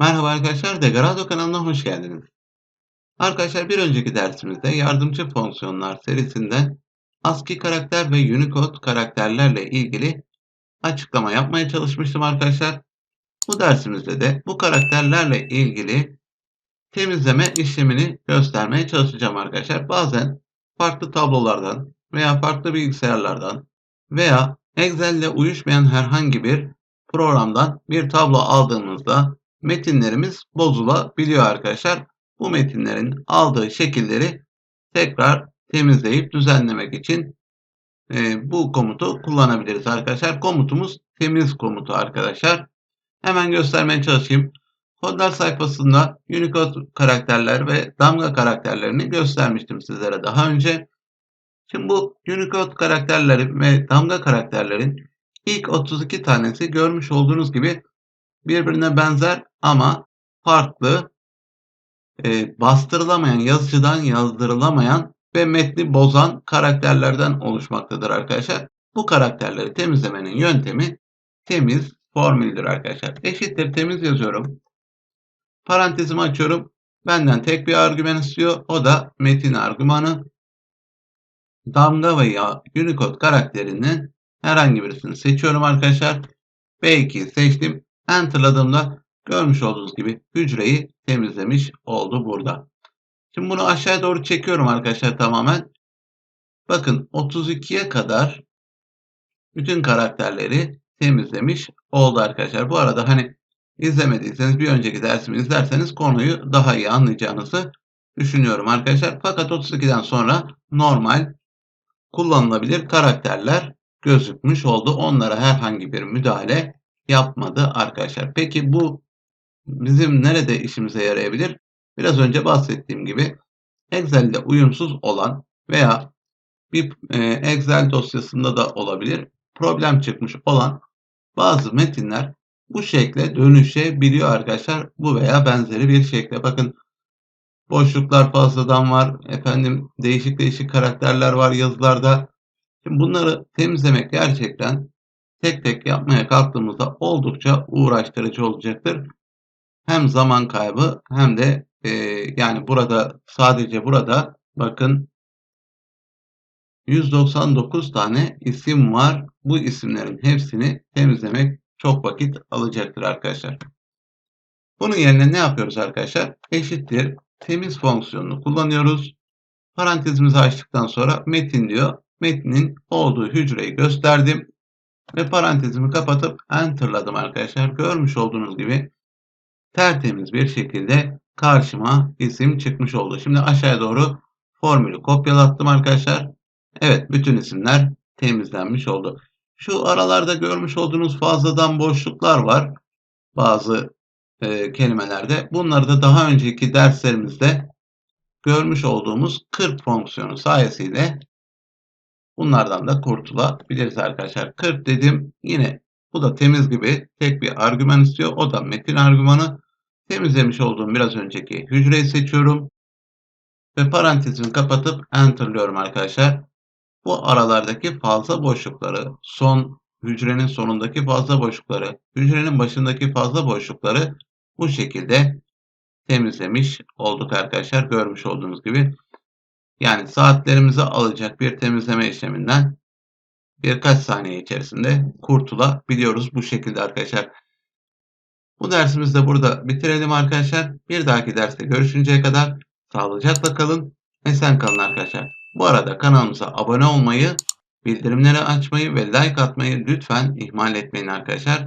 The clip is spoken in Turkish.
Merhaba arkadaşlar, Degrado kanalına hoş geldiniz. Arkadaşlar bir önceki dersimizde yardımcı fonksiyonlar serisinden ASCII karakter ve Unicode karakterlerle ilgili açıklama yapmaya çalışmıştım arkadaşlar. Bu dersimizde de bu karakterlerle ilgili temizleme işlemini göstermeye çalışacağım arkadaşlar. Bazen farklı tablolardan veya farklı bilgisayarlardan veya Excel ile uyuşmayan herhangi bir programdan bir tablo aldığımızda metinlerimiz bozulabiliyor arkadaşlar. Bu metinlerin aldığı şekilleri tekrar temizleyip düzenlemek için e, bu komutu kullanabiliriz arkadaşlar. Komutumuz temiz komutu arkadaşlar. Hemen göstermeye çalışayım. Kodlar sayfasında Unicode karakterler ve damga karakterlerini göstermiştim sizlere daha önce. Şimdi bu Unicode karakterleri ve damga karakterlerin ilk 32 tanesi görmüş olduğunuz gibi birbirine benzer ama farklı e, bastırılamayan, yazıcıdan yazdırılamayan ve metni bozan karakterlerden oluşmaktadır arkadaşlar. Bu karakterleri temizlemenin yöntemi temiz formüldür arkadaşlar. Eşittir temiz yazıyorum. Parantezimi açıyorum. Benden tek bir argüman istiyor. O da metin argümanı. Damga veya Unicode karakterinin herhangi birisini seçiyorum arkadaşlar. B2'yi seçtim. Enter'ladığımda görmüş olduğunuz gibi hücreyi temizlemiş oldu burada. Şimdi bunu aşağıya doğru çekiyorum arkadaşlar tamamen. Bakın 32'ye kadar bütün karakterleri temizlemiş oldu arkadaşlar. Bu arada hani izlemediyseniz bir önceki dersimi izlerseniz konuyu daha iyi anlayacağınızı düşünüyorum arkadaşlar. Fakat 32'den sonra normal kullanılabilir karakterler gözükmüş oldu. Onlara herhangi bir müdahale yapmadı arkadaşlar. Peki bu bizim nerede işimize yarayabilir? Biraz önce bahsettiğim gibi Excel'de uyumsuz olan veya bir e, Excel dosyasında da olabilir problem çıkmış olan bazı metinler bu şekle dönüşebiliyor arkadaşlar. Bu veya benzeri bir şekle. Bakın boşluklar fazladan var. Efendim değişik değişik karakterler var yazılarda. Şimdi bunları temizlemek gerçekten tek tek yapmaya kalktığımızda oldukça uğraştırıcı olacaktır. Hem zaman kaybı hem de e, yani burada sadece burada bakın 199 tane isim var. Bu isimlerin hepsini temizlemek çok vakit alacaktır arkadaşlar. Bunun yerine ne yapıyoruz arkadaşlar? Eşittir temiz fonksiyonunu kullanıyoruz. Parantezimizi açtıktan sonra metin diyor. Metnin olduğu hücreyi gösterdim. Ve parantezimi kapatıp enterladım arkadaşlar. Görmüş olduğunuz gibi tertemiz bir şekilde karşıma isim çıkmış oldu. Şimdi aşağıya doğru formülü kopyalattım arkadaşlar. Evet bütün isimler temizlenmiş oldu. Şu aralarda görmüş olduğunuz fazladan boşluklar var. Bazı e, kelimelerde. Bunları da daha önceki derslerimizde görmüş olduğumuz 40 fonksiyonu sayesinde bunlardan da kurtulabiliriz arkadaşlar. 40 dedim yine bu da temiz gibi tek bir argüman istiyor. O da metin argümanı. Temizlemiş olduğum biraz önceki hücreyi seçiyorum. Ve parantezimi kapatıp enterlıyorum arkadaşlar. Bu aralardaki fazla boşlukları, son hücrenin sonundaki fazla boşlukları, hücrenin başındaki fazla boşlukları bu şekilde temizlemiş olduk arkadaşlar. Görmüş olduğunuz gibi. Yani saatlerimizi alacak bir temizleme işleminden birkaç saniye içerisinde kurtulabiliyoruz bu şekilde arkadaşlar. Bu dersimizi de burada bitirelim arkadaşlar. Bir dahaki derste görüşünceye kadar sağlıcakla kalın. Esen kalın arkadaşlar. Bu arada kanalımıza abone olmayı, bildirimleri açmayı ve like atmayı lütfen ihmal etmeyin arkadaşlar.